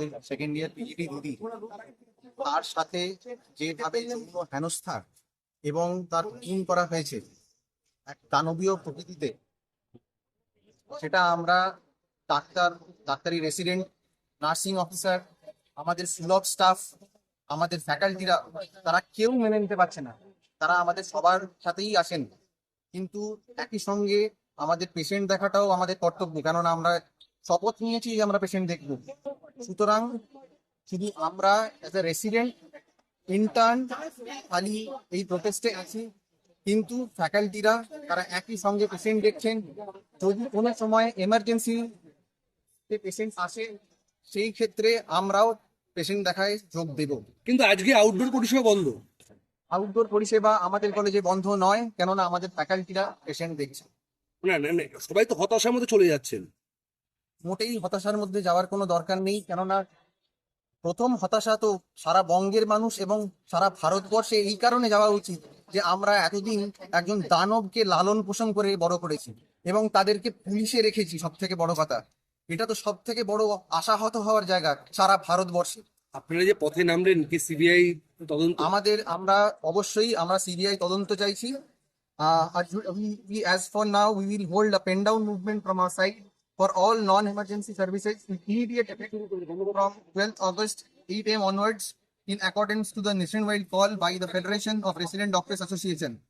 আমাদের second year PGT দিদি। তার সাথে যেভাবে হেনস্থা এবং তার করা হয়েছে এক দানবীয় প্রকৃতিতে, সেটা আমরা ডাক্তার, ডাক্তারি রেসিডেন্ট নার্সিং অফিসার আমাদের সুলভ স্টাফ আমাদের ফ্যাকাল্টিরা তারা কেউ মেনে নিতে পারছে না। তারা আমাদের সবার সাথেই আসেন। কিন্তু একই সঙ্গে আমাদের পেশেন্ট দেখাটাও আমাদের কর্তব্য। কেননা আমরা শপথ নিয়েছি যে আমরা পেশেন্ট দেখব। সুতরাং শুধু আমরা অ্যাজ এ রেসিডেন্ট ইন্টার্ন খালি এই প্রোটেস্টে আছি কিন্তু ফ্যাকাল্টিরা তারা একই সঙ্গে পেশেন্ট দেখছেন যদি কোনো সময় এমার্জেন্সি পেশেন্ট আসে সেই ক্ষেত্রে আমরাও পেশেন্ট দেখায় যোগ দেব। কিন্তু আজকে আউটডোর পরিষেবা বন্ধ। আউটডোর পরিষেবা আমাদের কলেজে বন্ধ নয় কেননা আমাদের ফ্যাকাল্টিরা পেশেন্ট দেখছে। না না না সবাই তো হতাশার মধ্যে চলে যাচ্ছেন। মোটেই হতাশার মধ্যে যাওয়ার কোনো দরকার নেই। কেননা প্রথম হতাশা তো সারা বঙ্গের মানুষ এবং সারা ভারতবর্ষে এই কারণে যাওয়া উচিত যে আমরা এতদিন একজন দানবকে লালন পোষণ করে বড় করেছি এবং তাদেরকে পুলিশে রেখেছি সব থেকে বড় কথা। এটা তো সব থেকে বড় আশাহত হওয়ার জায়গা সারা ভারতবর্ষে। আপনারা যে পথে নামলেন কি সিবিআই তদন্ত? আমাদের আমরা অবশ্যই আমরা সিবিআই তদন্ত চাইছি। as for now we will hold a pen down movement from our side for all non-emergency services immediate effect from 12th August 8 am onwards in accordance to the nationwide call by the Federation of Resident Doctors Association.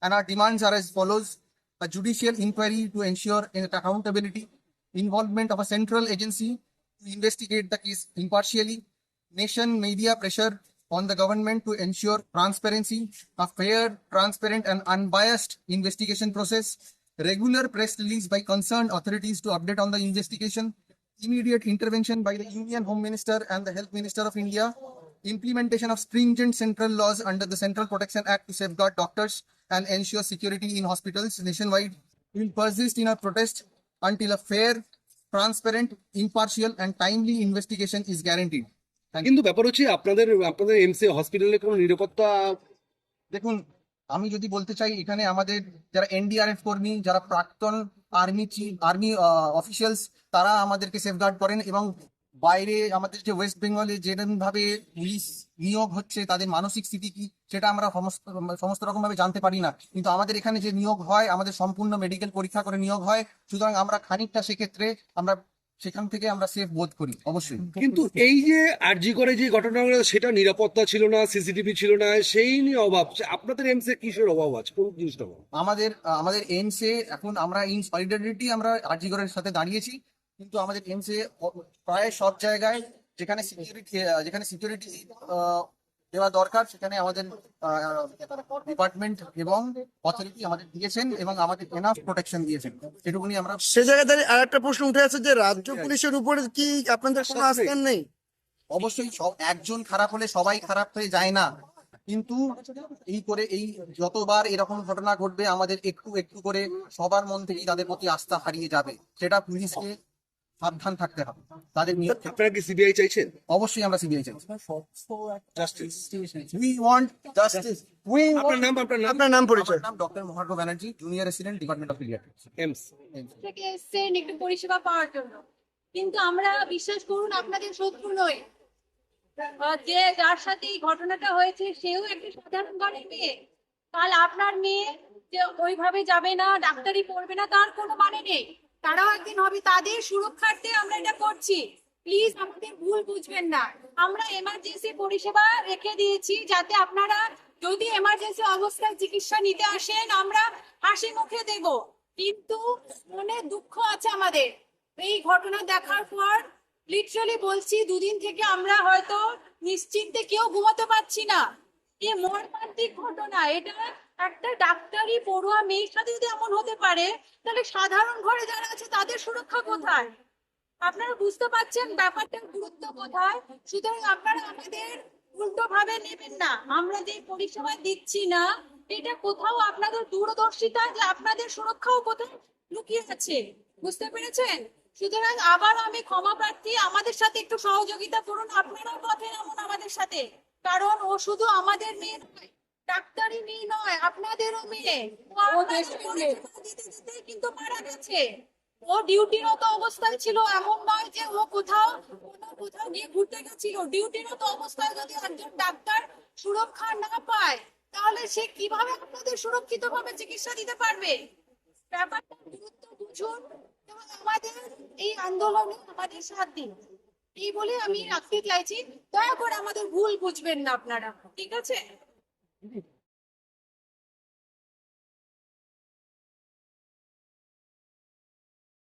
And our demands are as follows a judicial inquiry to ensure accountability, involvement of a central agency to investigate the case impartially, nation media pressure on the government to ensure transparency, a fair, transparent, and unbiased investigation process, regular press release by concerned authorities to update on the investigation, immediate intervention by the Union Home Minister and the Health Minister of India, implementation of stringent central laws under the Central Protection Act to safeguard doctors and ensure security in hospitals nationwide. We will persist in our protest until a fair, transparent, impartial, and timely investigation is guaranteed. Thank you. কিন্তু ব্যাপার হচ্ছে আপনাদের আপনাদের MC হসপিটালে কোনো নিরাপত্তা দেখুন আমি যদি বলতে চাই, এখানে আমাদের যারা এনডিআরএফ কর্মী, যারা প্রাক্তন আর্মি আর্মি অফিসিয়ালস তারা আমাদেরকে সেফগার্ড করেন এবং বাইরে আমাদের যে ওয়েস্ট বেঙ্গলে যেরকম ভাবে পুলিশ নিয়োগ হচ্ছে, তাদের মানসিক স্থিতি কি, সেটা আমরা সমস্ত সমস্ত রকম ভাবে জানতে পারি না। কিন্তু আমাদের এখানে যে নিয়োগ হয়, আমাদের সম্পূর্ণ মেডিকেল পরীক্ষা করে নিয়োগ হয়। সুতরাং আমরা খানিকটা সেক্ষেত্রে আমরা সেখান থেকে আমরা সেফ বোধ করি অবশ্যই। কিন্তু এই যে আরজি করে যে ঘটনাগুলো সেটা নিরাপত্তা ছিল না সিসিটিভি ছিল না সেই নিয়ে অভাব। আপনাদের এমসি কিসের অভাব আছে? কোন জিনিসটা অভাব? আমাদের আমাদের এইমসে এখন আমরা ইন সলিডারিটি আমরা আরজিগরের সাথে দাঁড়িয়েছি। কিন্তু আমাদের এইমসে প্রায় সব জায়গায় যেখানে সিকিউরিটি যেখানে সিকিউরিটি দেওয়া দরকার সেখানে আমাদের ডিপার্টমেন্ট এবং অথরিটি আমাদের দিয়েছেন এবং আমাদের এনাফ প্রোটেকশন দিয়েছেন। এটুকুনি আমরা সে জায়গায় দাঁড়িয়ে আর একটা প্রশ্ন উঠে আছে যে রাজ্য পুলিশের উপরে কি আপনাদের কোনো আস্থা নেই? অবশ্যই সব একজন খারাপ হলে সবাই খারাপ হয়ে যায় না। কিন্তু এই করে এই যতবার এরকম ঘটনা ঘটবে আমাদের একটু একটু করে সবার মন থেকেই তাদের প্রতি আস্থা হারিয়ে যাবে। সেটা পুলিশকে সাবধান থাকতে হবে। তাদের নিয়ে আপনারা কি সিবিআই চাইছেন? অবশ্যই আমরা সিবিআই চাই। উই ওয়ান্ট জাস্টিস উই আপনার নাম আপনার নাম? আপনার নাম পরিচয়। নাম doctor Maharghya Banerjee junior resident department of paediatrics AIIMS থেকে এসছেন একটু পরিষেবা পাওয়ার জন্য। কিন্তু আমরা বিশ্বাস করুন আপনাদের শত্রু নই। যে যার সাথে এই ঘটনাটা হয়েছে সেও একটা সাধারণ ঘরের মেয়ে। কাল আপনার মেয়ে যে ওইভাবে যাবে না ডাক্তারি পড়বে না তার কোনো মানে নেই। তারাও একদিন হবে, তাদের সুরক্ষার্থে আমরা এটা করছি। প্লিজ আমাদের ভুল বুঝবেন না। আমরা এমার্জেন্সি পরিষেবা রেখে দিয়েছি যাতে আপনারা যদি এমার্জেন্সি অবস্থায় চিকিৎসা নিতে আসেন, আমরা হাসি মুখে দেব। কিন্তু মনে দুঃখ আছে আমাদের। এই ঘটনা দেখার পর লিটারালি বলছি, দুদিন থেকে আমরা হয়তো নিশ্চিন্তে কেউ ঘুমাতে পারছি না। এ মর্মান্তিক ঘটনা। এটা একটা ডাক্তারি পড়ুয়া মেয়ের সাথে যদি এমন হতে পারে, তাহলে সাধারণ ঘরে যারা আছে তাদের সুরক্ষা কোথায়? আপনারা বুঝতে পারছেন ব্যাপারটার গুরুত্ব কোথায়? সুতরাং আপনারা আমাদের উল্টো ভাবে নেবেন না। আমরা যে পরিষেবা দিচ্ছি না, এটা কোথাও আপনাদের দূরদর্শিতা যে আপনাদের সুরক্ষাও কোথাও লুকিয়ে আছে। বুঝতে পেরেছেন? সুতরাং আবার আমি ক্ষমা প্রার্থী, আমাদের সাথে একটু সহযোগিতা করুন। আপনারাও পথে নামুন আমাদের সাথে। কারণ ও শুধু আমাদের মেয়ে নয় ডাক্তারি মেয়ে নয় আপনাদেরও মেয়ে। ও কিন্তু মারা গেছে। ও ডিউটিরত অবস্থায় ছিল এমন নয় যে ও কোথাও কোনো কোথাও গিয়ে ঘুরতে গেছিল। ডিউটিরত অবস্থায় যদি একজন ডাক্তার সুরক্ষা না পায় তাহলে সে কীভাবে আপনাদের সুরক্ষিত ভাবে চিকিৎসা দিতে পারবে? ব্যাপারটা গুরুত্ব বুঝুন এবং আমাদের এই আন্দোলনে আমাদের সাথ দিন। এই বলে আমি রাখতে চাইছি? দয়া করে আমাদের ভুল বুঝবেন না আপনারা ঠিক আছে?